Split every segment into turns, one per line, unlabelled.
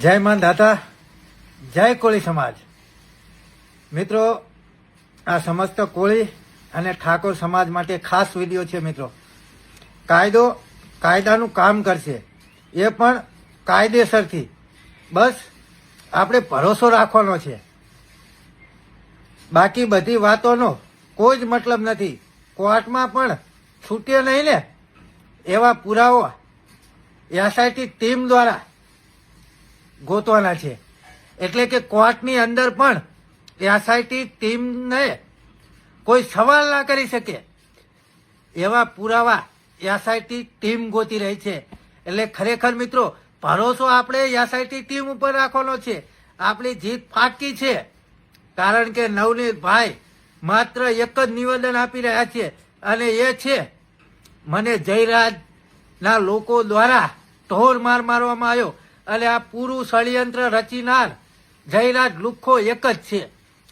જય માં દાતા, જય કોળી સમાજ. મિત્રો, આ સમસ્ત કોળી અને ઠાકોર સમાજ માટે ખાસ વીડિયો છે મિત્રો. કાયદો, કાયદાનું કામ કરશે. એ પણ કાયદેસરથી. બસ, આપણે ભરોસો રાખવાનો છે. બાકી બધી વાતોનો કોઈ જ મતલબ નથી. કોર્ટમાં પણ છૂટે નહીં ને. એવા પુરાવો એસઆઈટી ટીમ દ્વારા ગોતવાના છે. એટલે કે કોર્ટની અંદર પણ એસઆઈટી ટીમને કોઈ સવાલ ના કરી શકે એવા પુરાવા એસઆઈટી ટીમ ગોતી રહી છે. એટલે ખરેખર મિત્રો, ભરોસો આપણે એસઆઈટી ટીમ ઉપર રાખવાનો છે. આપણી જીત પાકી છે. કારણ કે નવનીત ભાઈ માત્ર એક જ નિવેદન આપી રહ્યા છે અને એ છે, મને જયરાજના લોકો દ્વારા ઢોર માર મારવામાં આવ્યો. અને આ પૂરું ષડયંત્ર રચીનાર જયરાજ લુખ્ખો એક જ છે.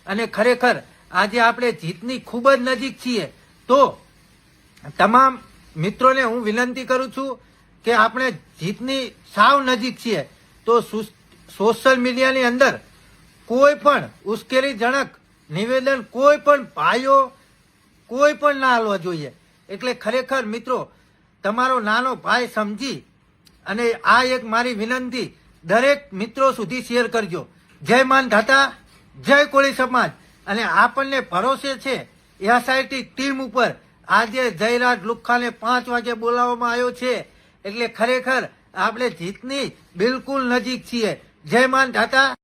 અને ખરેખર આજે આપણે જીતની ખૂબ જ નજીક છીએ. તો તમામ મિત્રોને હું વિનંતી કરું છું કે આપણે જીતની સાવ નજીક છીએ. તો સોશિયલ મીડિયાની અંદર કોઈ પણ ઉશ્કેરીજનક નિવેદન કોઈ પણ ભાઈઓ, કોઈ પણ ના હાલવા જોઈએ. એટલે ખરેખર મિત્રો, તમારો નાનો ભાઈ સમજી અને આ એક મારી વિનંતી, દરેક મિત્રો સુધી શેર કરજો. જય માન ધાતા જય કોળી સમાજ. અને આપણને ભરોસે છે, એસઆઈટી ટીમ ઉપર. આજે જયરાજ લુખ્ખાને પાંચ વાગે બોલાવવામાં આવ્યો છે. એટલે ખરેખર આપણે જીતની બિલકુલ નજીક છીએ. જય માન ધાતા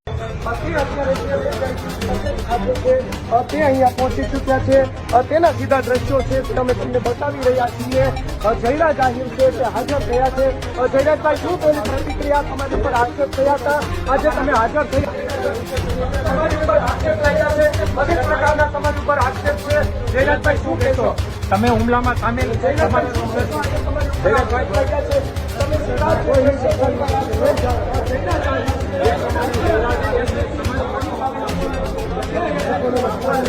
તે અહીંયા પહોંચી ચૂક્યા છે તેના સીધા દ્રશ્યો છે અમે તમને બતાવી રહ્યા છીએ. અ, જાહીર છે તે હાજર થયા છે. જયરાજભાઈ શું તેની પ્રતિક્રિયા તમારી ઉપર આક્ષેપ થયા હતા? આજે તમે હાજર થઈ તમારી ઉપર આક્ષેપ થયા છે. અનેક પ્રકારના તમારી ઉપર આક્ષેપ છે. જયરાજભાઈ શું કહેશો?
તમે હુમલામાં સામેલ છે.
જયરાજભાઈ થયા છે? તમે